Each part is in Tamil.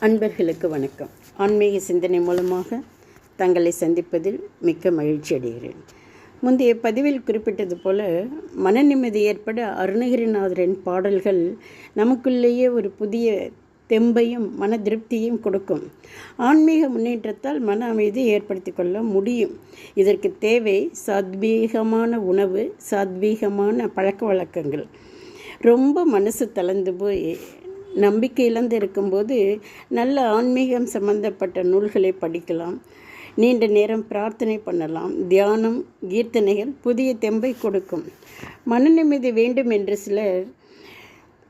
அன்பர்களுக்கு வணக்கம். ஆன்மீக சிந்தனை மூலமாக தங்களை சந்திப்பதில் மிக்க மகிழ்ச்சி அடைகிறேன். முந்தைய பதிவில் குறிப்பிட்டது போல மன நிம்மதி ஏற்பட அருணகிரிநாதரின் பாடல்கள் நமக்குள்ளேயே ஒரு புதிய தெம்பையும் மன திருப்தியையும் கொடுக்கும். ஆன்மீக முன்னேற்றத்தால் மன அமைதி ஏற்படுத்தி கொள்ள முடியும். இதற்கு தேவை சாத்வீகமான உணவு சாத்வீகமான பழக்க வழக்கங்கள். ரொம்ப மனசு தளர்ந்து போய் நம்பிக்கை இழந்து இருக்கும்போது நல்ல ஆன்மீகம் சம்பந்தப்பட்ட நூல்களை படிக்கலாம். நீண்ட நேரம் பிரார்த்தனை பண்ணலாம். தியானம் கீர்த்தனைகள் புதிய தெம்பை கொடுக்கும். மன வேண்டும் என்று சிலர்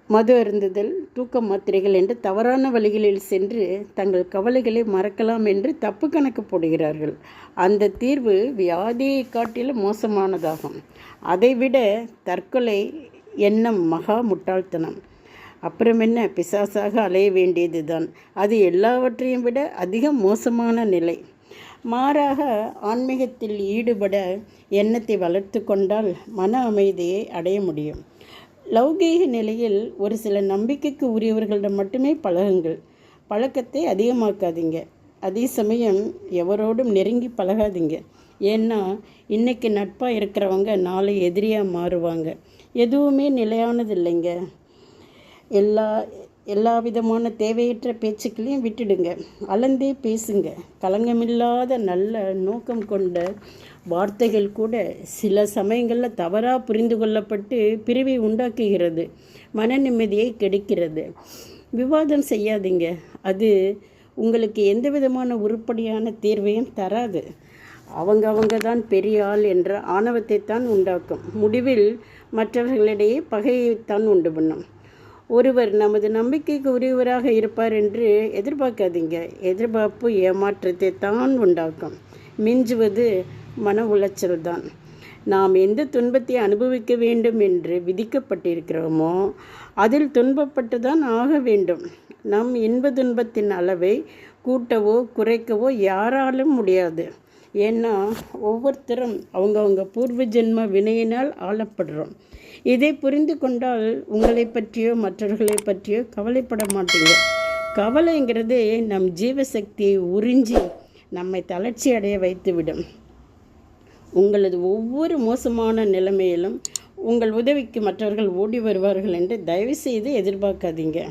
மது அருந்துதல் தூக்க மாத்திரைகள் என்று தவறான வழிகளில் சென்று தங்கள் கவலைகளை மறக்கலாம் என்று தப்பு கணக்கு போடுகிறார்கள். அந்த தீர்வு வியாதியை காட்டிலும் மோசமானதாகும். அதைவிட தற்கொலை எண்ணம் மகா முட்டாள்தனம். அப்புறம் என்ன பிசாசாக அலைய வேண்டியது தான் அது எல்லாவற்றையும் விட அதிக மோசமான நிலை. மாறாக ஆன்மீகத்தில் ஈடுபட எண்ணத்தை வளர்த்து கொண்டால் மன அமைதியை அடைய முடியும். லௌகீக நிலையில் ஒரு சில நம்பிக்கைக்கு உரியவர்களிடம் மட்டுமே பழகுங்கள். பழக்கத்தை அதிகமாக்காதீங்க. அதே சமயம் எவரோடும் நெருங்கி பழகாதீங்க. ஏன்னா இன்றைக்கி நட்பாக இருக்கிறவங்க நாளை எதிரியாக மாறுவாங்க. எதுவுமே நிலையானது இல்லைங்க எல்லா எல்லா விதமான தேவையற்ற பேச்சுக்களையும் விட்டுடுங்க. அளந்தே பேசுங்க. களங்கமில்லாத நல்ல நோக்கம் கொண்ட வார்த்தைகள் கூட சில சமயங்களில் தவறாக புரிந்து கொள்ளப்பட்டு பிரிவை உண்டாக்குகிறது. மன நிம்மதியை கெடுக்கிறது. விவாதம் செய்யாதீங்க. அது உங்களுக்கு எந்த விதமான உருப்படியான தீர்வையும் தராது. அவங்க அவங்க தான் பெரிய ஆள் என்ற ஆணவத்தை தான் உண்டாக்கும். முடிவில் மற்றவர்களிடையே பகையைத்தான் உண்டு பண்ணும். ஒருவர் நமது நம்பிக்கைக்கு உரியவராக இருப்பார் என்று எதிர்பார்க்காதீங்க. எதிர்பார்ப்பு ஏமாற்றத்தை தான் உண்டாக்கும். மிஞ்சுவது மன உளைச்சல் தான். நாம் எந்த துன்பத்தை அனுபவிக்க வேண்டும் என்று விதிக்கப்பட்டிருக்கிறோமோ அதில் துன்பப்பட்டு தான் ஆக வேண்டும். நம் இன்ப துன்பத்தின் அளவை கூட்டவோ குறைக்கவோ யாராலும் முடியாது. ஏன்னா ஒவ்வொருத்தரும் அவங்கவுங்க பூர்வ ஜென்ம வினையினால் ஆளப்படுறோம். இதை புரிந்து கொண்டால் உங்களை பற்றியோ மற்றவர்களை பற்றியோ கவலைப்பட மாட்டீங்க. கவலைங்கிறது நம் ஜீவசக்தியை உறிஞ்சி நம்மை தளர்ச்சி அடைய வைத்துவிடும். உங்களது ஒவ்வொரு மோசமான நிலைமையிலும் உங்கள் உதவிக்கு மற்றவர்கள் ஓடி வருவார்கள் என்று தயவுசெய்து எதிர்பார்க்காதீங்க.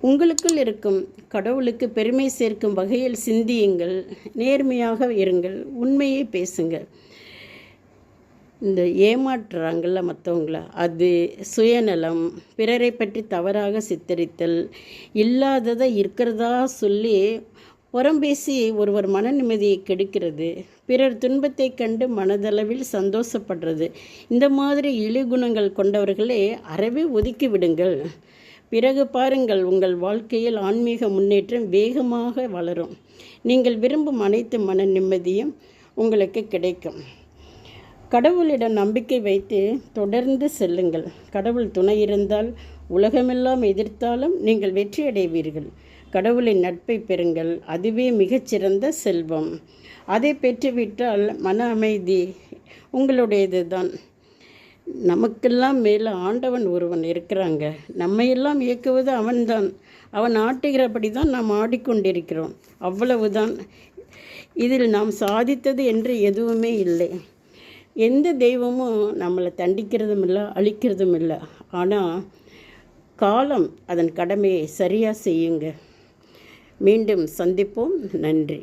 உங்களுக்குள் இருக்கும் கடவுளுக்கு பெருமை சேர்க்கும் வகையில் சிந்தியுங்கள். நேர்மையாக இருங்கள். உண்மையை பேசுங்கள். இந்த ஏமாற்றுறாங்கள்ல மற்றவங்கள அது சுயநலம் பிறரை பற்றி தவறாக சித்தரித்தல் இல்லாததை இருக்கிறதா சொல்லி புறம்பேசி ஒருவர் மன நிம்மதியை கெடுக்கிறது பிறர் துன்பத்தை கண்டு மனதளவில் சந்தோஷப்படுறது இந்த மாதிரி இழிகுணங்கள் கொண்டவர்களே அறவே ஒதுக்கி விடுங்கள். பிறகு பாருங்கள் உங்கள் வாழ்க்கையில் ஆன்மீக முன்னேற்றம் வேகமாக வளரும். நீங்கள் விரும்பும் அனைத்து மன நிம்மதியும் உங்களுக்கு கிடைக்கும். கடவுளிடம் நம்பிக்கை வைத்து தொடர்ந்து செல்லுங்கள். கடவுள் துணை இருந்தால் உலகமெல்லாம் எதிர்த்தாலும் நீங்கள் வெற்றி அடைவீர்கள் கடவுளின் நட்பை பெறுங்கள். அதுவே மிகச்சிறந்த செல்வம். அதை பெற்றுவிட்டால் மன அமைதி உங்களுடையது தான் நமக்கெல்லாம் மேலே ஆண்டவன் ஒருவன் இருக்கிறாங்க. நம்மையெல்லாம் இயக்குவது அவன்தான். அவன் ஆட்டுகிறபடி தான் நாம் ஆடிக்கொண்டிருக்கிறோம். அவ்வளவுதான். இதில் நாம் சாதித்தது என்று எதுவுமே இல்லை. எந்த தெய்வமும் நம்மளை தண்டிக்கிறதும் இல்லை அழிக்கிறதும் இல்லை. ஆனால் காலம் அதன் கடமையை சரியாக செய்யுங்க. மீண்டும் சந்திப்போம். நன்றி.